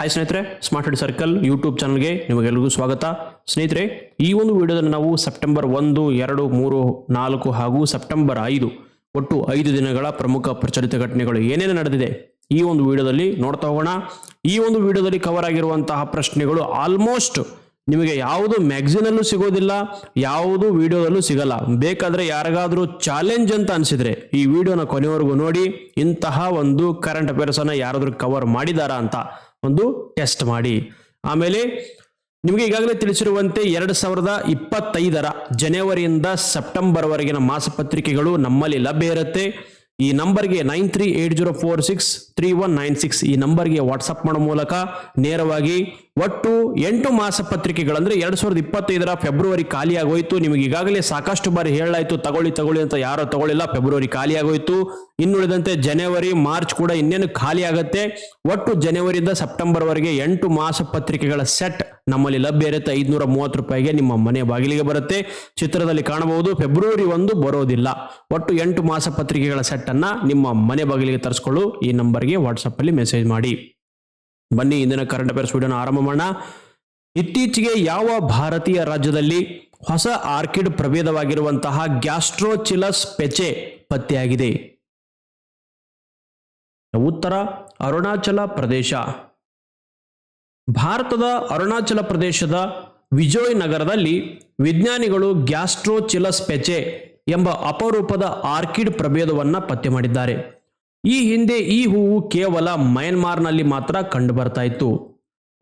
Hi ಸ್ನೇಹಿತರೆ smart head circle YouTube ಚಾನಲ್ಗೆ ನಿಮಗೆಲ್ಲರಿಗೂ ಸ್ವಾಗತ. ಸ್ನೇಹಿತರೆ, ಈ ಒಂದು ವಿಡಿಯೋದಲ್ಲಿ ನಾವು ಸೆಪ್ಟೆಂಬರ್ ಒಂದು, ಎರಡು, ಮೂರು, ನಾಲ್ಕು ಹಾಗೂ ಸೆಪ್ಟೆಂಬರ್ ಐದು, ಒಟ್ಟು ಐದು ದಿನಗಳ ಪ್ರಮುಖ ಪ್ರಚಲಿತ ಘಟನೆಗಳು ಏನೇನು ನಡೆದಿದೆ ಈ ಒಂದು ವಿಡಿಯೋದಲ್ಲಿ ನೋಡ್ತಾ ಹೋಗೋಣ. ಈ ಒಂದು ವಿಡಿಯೋದಲ್ಲಿ ಕವರ್ ಆಗಿರುವಂತಹ ಪ್ರಶ್ನೆಗಳು ಆಲ್ಮೋಸ್ಟ್ ನಿಮಗೆ ಯಾವುದು ಮ್ಯಾಗ್ಝಿನಲ್ಲೂ ಸಿಗೋದಿಲ್ಲ, ಯಾವುದು ವಿಡಿಯೋದಲ್ಲೂ ಸಿಗಲ್ಲ. ಬೇಕಾದರೆ ಯಾರಿಗಾದರೂ ಚಾಲೆಂಜ್ ಅಂತ ಅನಿಸಿದರೆ ಈ ವಿಡಿಯೋನ ಕೊನೆವರೆಗೂ ನೋಡಿ, ಇಂತಹ ಒಂದು ಕರೆಂಟ್ ಅಫೇರ್ಸನ್ನು ಯಾರಾದರೂ ಕವರ್ ಮಾಡಿದಾರಾ ಅಂತ. ಒಂದು ಟೆಸ್ಟ್ ಮಾಡಿ. ಆಮೇಲೆ ನಿಮಗೆ ಈಗಾಗಲೇ ತಿಳಿಸಿರುವಂತೆ ಎರಡು ಸಾವಿರದ ಇಪ್ಪತ್ತೈದರ ಜನವರಿಯಿಂದ ಸೆಪ್ಟೆಂಬರ್ವರೆಗಿನ ಮಾಸಪತ್ರಿಕೆಗಳು ನಮ್ಮಲ್ಲಿ ಲಭ್ಯ ಇರುತ್ತೆ. ಈ ನಂಬರ್ಗೆ nine three eight zero four six three one nine six ಈ ನಂಬರ್ಗೆ ವಾಟ್ಸಪ್ ಮಾಡೋ ಮೂಲಕ ನೇರವಾಗಿ ಒಟ್ಟು ಎಂಟು ಮಾಸ ಪತ್ರಿಕೆಗಳಂದ್ರೆ ಎರಡ್ ಸಾವಿರದ ಇಪ್ಪತ್ತೈದರ ಫೆಬ್ರವರಿ ಖಾಲಿ ಆಗೋಯ್ತು ನಿಮಗೆ ಈಗಾಗಲೇ ಸಾಕಷ್ಟು ಬಾರಿ ಹೇಳಾಯ್ತು ತಗೊಳ್ಳಿ ತಗೊಳ್ಳಿ ಅಂತ ಯಾರೋ ತಗೊಳ್ಳಿಲ್ಲ, ಫೆಬ್ರವರಿ ಖಾಲಿ ಆಗೋಯ್ತು ಇನ್ನುಳಿದಂತೆ ಜನವರಿ, ಮಾರ್ಚ್ ಕೂಡ ಇನ್ನೇನು ಖಾಲಿ ಆಗುತ್ತೆ ಒಟ್ಟು ಜನವರಿಯಿಂದ ಸೆಪ್ಟೆಂಬರ್ ವರೆಗೆ ಎಂಟು ಮಾಸಪತ್ರಿಕೆಗಳ ಸೆಟ್ ನಮ್ಮಲ್ಲಿ ಲಭ್ಯ ಇರುತ್ತೆ. ಐದ್ನೂರ ಮೂವತ್ತು ರೂಪಾಯಿಗೆ ನಿಮ್ಮ ಮನೆ ಬಾಗಿಲಿಗೆ ಬರುತ್ತೆ. ಚಿತ್ರದಲ್ಲಿ ಕಾಣಬಹುದು, ಫೆಬ್ರವರಿ ಒಂದು ಬರೋದಿಲ್ಲ. ಒಟ್ಟು ಎಂಟು ಮಾಸಪತ್ರಿಕೆಗಳ ಸೆಟ್ ಅನ್ನ ನಿಮ್ಮ ಮನೆ ಬಾಗಿಲಿಗೆ ತರಿಸ್ಕೊಳ್ಳು. ಈ ನಂಬರ್ಗೆ ವಾಟ್ಸಪ್ ಅಲ್ಲಿ ಮೆಸೇಜ್ ಮಾಡಿ. ಬನ್ನಿ, ಇಂದಿನ ಕರೆಂಟ್ ಅಫೇರ್ಸ್ ವಿಡಿಯೋನ ಆರಂಭ ಮಾಡೋಣ. ಇತ್ತೀಚೆಗೆ ಯಾವ ಭಾರತೀಯ ರಾಜ್ಯದಲ್ಲಿ ಹೊಸ ಆರ್ಕಿಡ್ ಪ್ರಭೇದವಾಗಿರುವಂತಹ ಗ್ಯಾಸ್ಟ್ರೋಚಿಲಸ್ ಪೆಚೆ ಪತ್ತೆಯಾಗಿದೆ? ಉತ್ತರ, ಅರುಣಾಚಲ ಪ್ರದೇಶ. ಭಾರತದ ಅರುಣಾಚಲ ಪ್ರದೇಶದ ವಿಜಯ್ ನಗರದಲ್ಲಿ ವಿಜ್ಞಾನಿಗಳು ಗ್ಯಾಸ್ಟ್ರೋಚಿಲಸ್ ಪೆಚೆ ಎಂಬ ಅಪರೂಪದ ಆರ್ಕಿಡ್ ಪ್ರಭೇದವನ್ನು ಪತ್ತೆ ಮಾಡಿದ್ದಾರೆ. ಈ ಹಿಂದೆ ಈ ಹೂವು ಕೇವಲ ಮಯನ್ಮಾರ್ನಲ್ಲಿ ಮಾತ್ರ ಕಂಡುಬರ್ತಾ ಇತ್ತು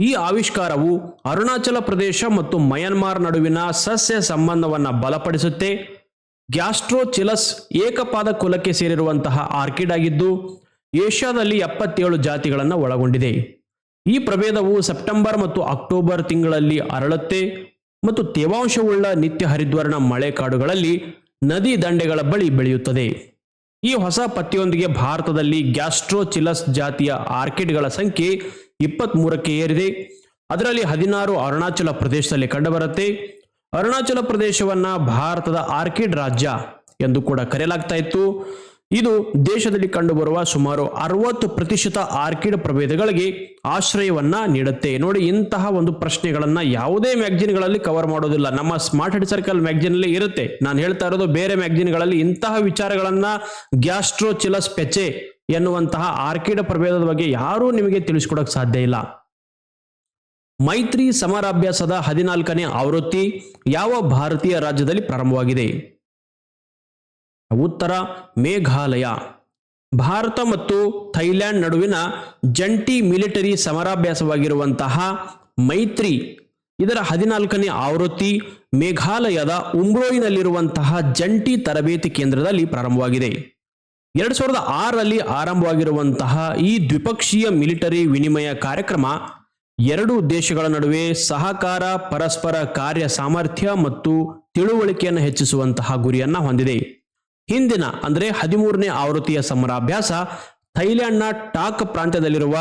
ಈ ಆವಿಷ್ಕಾರವು ಅರುಣಾಚಲ ಪ್ರದೇಶ ಮತ್ತು ಮಯನ್ಮಾರ್ ನಡುವಿನ ಸಸ್ಯ ಸಂಬಂಧವನ್ನ ಬಲಪಡಿಸುತ್ತೆ. ಗ್ಯಾಸ್ಟ್ರೋಚಿಲಸ್ ಏಕಪಾದ ಕುಲಕ್ಕೆ ಸೇರಿರುವಂತಹ ಆರ್ಕಿಡ್ ಆಗಿದ್ದು, ಏಷ್ಯಾದಲ್ಲಿ ಎಪ್ಪತ್ತೇಳು ಜಾತಿಗಳನ್ನು ಒಳಗೊಂಡಿದೆ. ಈ ಪ್ರಭೇದವು ಸೆಪ್ಟೆಂಬರ್ ಮತ್ತು ಅಕ್ಟೋಬರ್ ತಿಂಗಳಲ್ಲಿ ಅರಳುತ್ತೆ ಮತ್ತು ತೇವಾಂಶವುಳ್ಳ ನಿತ್ಯ ಹರಿದ್ವರ್ಣ ಮಳೆ ಕಾಡುಗಳಲ್ಲಿ ನದಿ ದಂಡೆಗಳ ಬಳಿ ಬೆಳೆಯುತ್ತದೆ. ಈ ಹೊಸ ಪತ್ತೆಯೊಂದಿಗೆ ಭಾರತದಲ್ಲಿ ಗ್ಯಾಸ್ಟ್ರೋಚಿಲಸ್ ಜಾತಿಯ ಆರ್ಕಿಡ್ಗಳ ಸಂಖ್ಯೆ ಇಪ್ಪತ್ತ್ ಮೂರಕ್ಕೆ ಏರಿದೆ. ಅದರಲ್ಲಿ ಹದಿನಾರು ಅರುಣಾಚಲ ಪ್ರದೇಶದಲ್ಲಿ ಕಂಡುಬರುತ್ತೆ. ಅರುಣಾಚಲ ಪ್ರದೇಶವನ್ನ ಭಾರತದ ಆರ್ಕಿಡ್ ರಾಜ್ಯ ಎಂದು ಕೂಡ ಕರೆಯಲಾಗ್ತಾ ಇತ್ತು. ಇದು ದೇಶದಲ್ಲಿ ಕಂಡುಬರುವ ಸುಮಾರು ಅರವತ್ತು ಪ್ರತಿಶತ ಆರ್ಕಿಡ್ ಪ್ರಭೇದಗಳಿಗೆ ಆಶ್ರಯವನ್ನ ನೀಡುತ್ತೆ. ನೋಡಿ, ಇಂತಹ ಒಂದು ಪ್ರಶ್ನೆಗಳನ್ನ ಯಾವುದೇ ಮ್ಯಾಗ್ಜಿನ್ಗಳಲ್ಲಿ ಕವರ್ ಮಾಡೋದಿಲ್ಲ. ನಮ್ಮ ಸ್ಮಾರ್ಟ್ ಹೆಡ್ ಸರ್ಕಲ್ ಮ್ಯಾಗ್ಜಿನ್ ಅಲ್ಲಿ ಇರುತ್ತೆ. ನಾನು ಹೇಳ್ತಾ ಇರೋದು ಬೇರೆ ಮ್ಯಾಗ್ಜಿನ್ಗಳಲ್ಲಿ ಇಂತಹ ವಿಚಾರಗಳನ್ನ ಗ್ಯಾಸ್ಟ್ರೋಚಿಲಸ್ ಪೆಚೆ ಎನ್ನುವಂತಹ ಆರ್ಕಿಡ್ ಪ್ರಭೇದದ ಬಗ್ಗೆ ಯಾರೂ ನಿಮಗೆ ತಿಳಿಸ್ಕೊಡಕ್ ಸಾಧ್ಯ ಇಲ್ಲ. ಮೈತ್ರಿ ಸಮರಾಭ್ಯಾಸದ ಹದಿನಾಲ್ಕನೇ ಆವೃತ್ತಿ ಯಾವ ಭಾರತೀಯ ರಾಜ್ಯದಲ್ಲಿ ಪ್ರಾರಂಭವಾಗಿದೆ? ಉತ್ತರ ಮೇಘಾಲಯ. ಭಾರತ ಮತ್ತು ಥೈಲ್ಯಾಂಡ್ ನಡುವಿನ ಜಂಟಿ ಮಿಲಿಟರಿ ಸಮರಾಭ್ಯಾಸವಾಗಿರುವಂತಹ ಮೈತ್ರಿ, ಇದರ ಹದಿನಾಲ್ಕನೇ ಆವೃತ್ತಿ ಮೇಘಾಲಯದ ಉಮ್ರೋಯಿನಲ್ಲಿರುವಂತಹ ಜಂಟಿ ತರಬೇತಿ ಕೇಂದ್ರದಲ್ಲಿ ಪ್ರಾರಂಭವಾಗಿದೆ. ಎರಡ್ ಸಾವಿರದ ಆರರಲ್ಲಿ ಆರಂಭವಾಗಿರುವಂತಹ ಈ ದ್ವಿಪಕ್ಷೀಯ ಮಿಲಿಟರಿ ವಿನಿಮಯ ಕಾರ್ಯಕ್ರಮ ಎರಡು ದೇಶಗಳ ನಡುವೆ ಸಹಕಾರ, ಪರಸ್ಪರ ಕಾರ್ಯ ಸಾಮರ್ಥ್ಯ ಮತ್ತು ತಿಳುವಳಿಕೆಯನ್ನು ಹೆಚ್ಚಿಸುವಂತಹ ಗುರಿಯನ್ನ ಹೊಂದಿದೆ. ಹಿಂದಿನ, ಅಂದರೆ ಹದಿಮೂರನೇ ಆವೃತ್ತಿಯ ಸಮರಾಭ್ಯಾಸ ಥೈಲ್ಯಾಂಡ್ನ ಟಾಕ್ ಪ್ರಾಂತ್ಯದಲ್ಲಿರುವ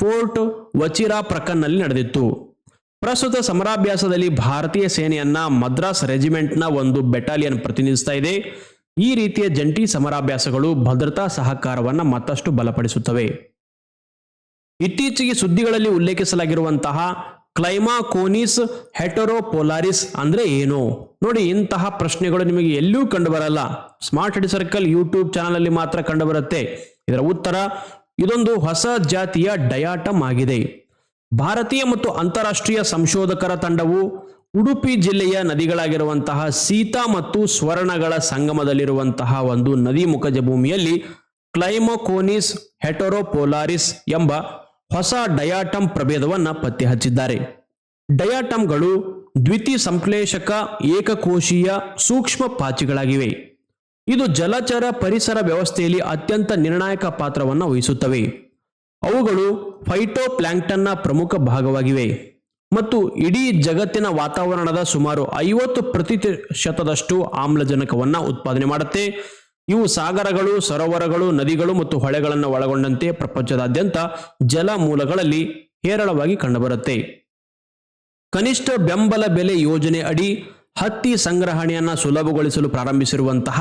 ಫೋರ್ಟ್ ವಚಿರಾ ಪ್ರಕನ್ನಲ್ಲಿ ನಡೆದಿತ್ತು. ಪ್ರಸ್ತುತ ಸಮರಾಭ್ಯಾಸದಲ್ಲಿ ಭಾರತೀಯ ಸೇನೆಯನ್ನ ಮದ್ರಾಸ್ ರೆಜಿಮೆಂಟ್ನ ಒಂದು ಬೆಟಾಲಿಯನ್ ಪ್ರತಿನಿಧಿಸ್ತಾ ಇದೆ. ಈ ರೀತಿಯ ಜಂಟಿ ಸಮರಾಭ್ಯಾಸಗಳು ಭದ್ರತಾ ಸಹಕಾರವನ್ನು ಮತ್ತಷ್ಟು ಬಲಪಡಿಸುತ್ತವೆ. ಇತ್ತೀಚೆಗೆ ಸುದ್ದಿಗಳಲ್ಲಿ ಉಲ್ಲೇಖಿಸಲಾಗಿರುವಂತಹ ಕ್ಲೈಮಾಕೋನಿಸ್ ಹೆಟರೋಪೋಲಾರಿಸ್ ಅಂದ್ರೆ ಏನು? ನೋಡಿ, ಇಂತಹ ಪ್ರಶ್ನೆಗಳು ನಿಮಗೆ ಎಲ್ಲೂ ಕಂಡು ಬರಲ್ಲ Smart Head Circle YouTube channel ಅಲ್ಲಿ ಮಾತ್ರ ಕಂಡು ಬರುತ್ತೆ ಇದರ ಉತ್ತರ, ಇದೊಂದು ಹೊಸ ಜಾತಿಯ ಡಯಾಟಮ್ ಆಗಿದೆ. ಭಾರತೀಯ ಮತ್ತು ಅಂತಾರಾಷ್ಟ್ರೀಯ ಸಂಶೋಧಕರ ತಂಡವು ಉಡುಪಿ ಜಿಲ್ಲೆಯ ನದಿಗಳಾಗಿರುವಂತಹ ಸೀತಾ ಮತ್ತು ಸ್ವರ್ಣಗಳ ಸಂಗಮದಲ್ಲಿರುವಂತಹ ಒಂದು ನದಿ ಮುಖಜ ಭೂಮಿಯಲ್ಲಿ ಕ್ಲೈಮೋಕೋನಿಸ್ ಹೆಟರೋಪೋಲಾರಿಸ್ ಎಂಬ ಹೊಸ ಡಯಾಟಮ್ ಪ್ರಭೇದವನ್ನು ಪತ್ತೆ ಹಚ್ಚಿದ್ದಾರೆ ಡಯಾಟಮ್ಗಳು ದ್ವಿತಿ ಸಂಶ್ಲೇಷಕ ಏಕಕೋಶೀಯ ಸೂಕ್ಷ್ಮ ಪಾಚಿಗಳಾಗಿವೆ. ಇದು ಜಲಚರ ಪರಿಸರ ವ್ಯವಸ್ಥೆಯಲ್ಲಿ ಅತ್ಯಂತ ನಿರ್ಣಾಯಕ ಪಾತ್ರವನ್ನು ವಹಿಸುತ್ತವೆ. ಅವುಗಳು ಫೈಟೋಪ್ಲಾಂಕ್ಟನ್ನ ಪ್ರಮುಖ ಭಾಗವಾಗಿವೆ ಮತ್ತು ಇಡೀ ಜಗತ್ತಿನ ವಾತಾವರಣದ ಸುಮಾರು ಐವತ್ತು ಪ್ರತಿಶತದಷ್ಟು ಆಮ್ಲಜನಕವನ್ನು ಉತ್ಪಾದನೆ ಮಾಡುತ್ತೆ. ಇವು ಸಾಗರಗಳು, ಸರೋವರಗಳು, ನದಿಗಳು ಮತ್ತು ಹೊಳೆಗಳನ್ನು ಒಳಗೊಂಡಂತೆ ಪ್ರಪಂಚದಾದ್ಯಂತ ಜಲ ಮೂಲಗಳಲ್ಲಿ ಹೇರಳವಾಗಿ ಕಂಡುಬರುತ್ತೆ. ಕನಿಷ್ಠ ಬೆಂಬಲ ಬೆಲೆ ಯೋಜನೆ ಅಡಿ ಹತ್ತಿ ಸಂಗ್ರಹಣೆಯನ್ನ ಸುಲಭಗೊಳಿಸಲು ಪ್ರಾರಂಭಿಸಿರುವಂತಹ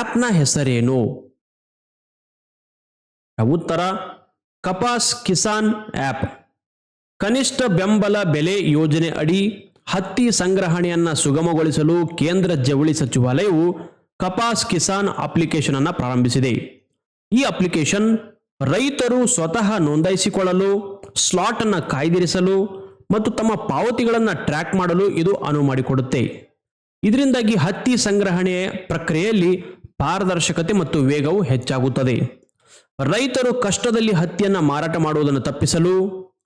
ಆಪ್ನ ಹೆಸರೇನು? ಉತ್ತರ, ಕಪಾಸ್ ಕಿಸಾನ್ ಆಪ್. ಕನಿಷ್ಠ ಬೆಂಬಲ ಬೆಲೆ ಯೋಜನೆ ಅಡಿ ಹತ್ತಿ ಸಂಗ್ರಹಣೆಯನ್ನ ಸುಗಮಗೊಳಿಸಲು ಕೇಂದ್ರ ಜವಳಿ ಸಚಿವಾಲಯವು ಕಪಾಸ್ ಕಿಸಾನ್ ಅಪ್ಲಿಕೇಶನ್ ಅನ್ನು ಪ್ರಾರಂಭಿಸಿದೆ. ಈ ಅಪ್ಲಿಕೇಶನ್ ರೈತರು ಸ್ವತಃ ನೋಂದಾಯಿಸಿಕೊಳ್ಳಲು, ಸ್ಲಾಟ್ ಅನ್ನು ಕಾಯ್ದಿರಿಸಲು ಮತ್ತು ತಮ್ಮ ಪಾವತಿಗಳನ್ನು ಟ್ರ್ಯಾಕ್ ಮಾಡಲು ಇದು ಅನುವು ಮಾಡಿಕೊಡುತ್ತೆ. ಇದರಿಂದಾಗಿ ಹತ್ತಿ ಸಂಗ್ರಹಣೆ ಪ್ರಕ್ರಿಯೆಯಲ್ಲಿ ಪಾರದರ್ಶಕತೆ ಮತ್ತು ವೇಗವು ಹೆಚ್ಚಾಗುತ್ತದೆ. ರೈತರು ಕಷ್ಟದಲ್ಲಿ ಹತ್ತಿಯನ್ನು ಮಾರಾಟ ಮಾಡುವುದನ್ನು ತಪ್ಪಿಸಲು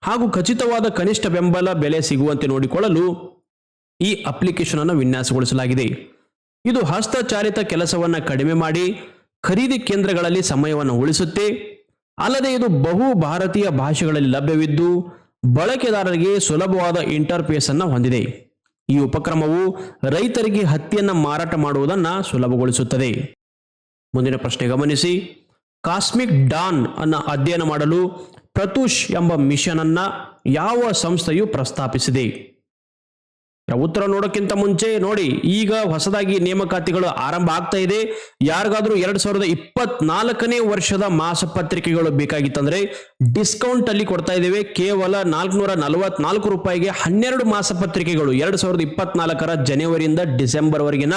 ಹಾಗೂ ಖಚಿತವಾದ ಕನಿಷ್ಠ ಬೆಂಬಲ ಬೆಲೆ ಸಿಗುವಂತೆ ನೋಡಿಕೊಳ್ಳಲು ಈ ಅಪ್ಲಿಕೇಶನ್ ಅನ್ನು ವಿನ್ಯಾಸಗೊಳಿಸಲಾಗಿದೆ. ಇದು ಹಸ್ತಚಾಲಿತ ಕೆಲಸವನ್ನು ಕಡಿಮೆ ಮಾಡಿ ಖರೀದಿ ಕೇಂದ್ರಗಳಲ್ಲಿ ಸಮಯವನ್ನು ಉಳಿಸುತ್ತೆ. ಅಲ್ಲದೆ ಇದು ಬಹು ಭಾರತೀಯ ಭಾಷೆಗಳಲ್ಲಿ ಲಭ್ಯವಿದ್ದು ಬಳಕೆದಾರರಿಗೆ ಸುಲಭವಾದ ಇಂಟರ್ಫೇಸ್ ಅನ್ನು ಹೊಂದಿದೆ. ಈ ಉಪಕ್ರಮವು ರೈತರಿಗೆ ಹತ್ತಿಯನ್ನು ಮಾರಾಟ ಮಾಡುವುದನ್ನು ಸುಲಭಗೊಳಿಸುತ್ತದೆ. ಮುಂದಿನ ಪ್ರಶ್ನೆ ಗಮನಿಸಿ. ಕಾಸ್ಮಿಕ್ ಡಾನ್ ಅನ್ನು ಅಧ್ಯಯನ ಮಾಡಲು ಪ್ರತುಷ್ ಎಂಬ ಮಿಷನ್ ಅನ್ನ ಯಾವ ಸಂಸ್ಥೆಯು ಪ್ರಸ್ತಾಪಿಸಿದೆ? ಉತ್ತರ ನೋಡೋಕ್ಕಿಂತ ಮುಂಚೆ ನೋಡಿ, ಈಗ ಹೊಸದಾಗಿ ನೇಮಕಾತಿಗಳು ಆರಂಭ ಆಗ್ತಾ ಇದೆ. ಯಾರಿಗಾದ್ರೂ ಎರಡ್ ಸಾವಿರದ ಇಪ್ಪತ್ನಾಲ್ಕನೇ ವರ್ಷದ ಮಾಸಪತ್ರಿಕೆಗಳು ಬೇಕಾಗಿತ್ತಂದ್ರೆ ಡಿಸ್ಕೌಂಟ್ ಅಲ್ಲಿ ಕೊಡ್ತಾ ಇದ್ದೇವೆ. ಕೇವಲ ನಾಲ್ಕುನೂರ ನಲವತ್ನಾಲ್ಕು ರೂಪಾಯಿಗೆ ಹನ್ನೆರಡು ಮಾಸಪತ್ರಿಕೆಗಳು ಎರಡು ಸಾವಿರದ ಇಪ್ಪತ್ನಾಲ್ಕರ ಜನವರಿಯಿಂದ ಡಿಸೆಂಬರ್ ವರೆಗಿನ